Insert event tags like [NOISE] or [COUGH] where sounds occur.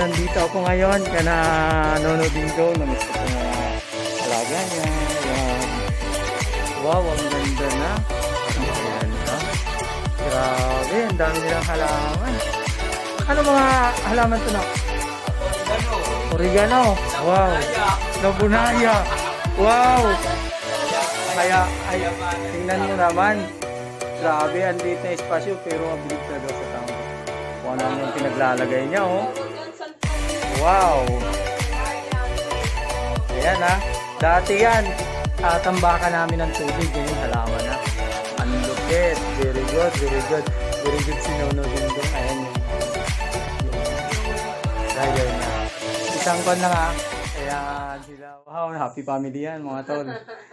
nandito ako ngayon, kana nanonoodin ko, namiss ko mga alaga niya. Ayan. Wow, ang ganda na. Ayan, ha? Grabe, ang dami nilang halaman. Ano mga halaman to na? Oregano. Wow. Nabunaya. Wow. Kaya, ay, tingnan mo naman. Grabe, ang liit na espasyo pero mabilis na daw sa tao. Kung ano yung pinaglalagay niya, oh. Wow. Ayan, ha. Dati yan, tatambakan namin ng tubig. Ganyan, halaman, ha. Ang lupit. Very good, very good. Very good si Nono Dingdong. Ayan Gaya na. Isang kon na nga. Kaya sila, wow, happy family yan mga tol. [LAUGHS]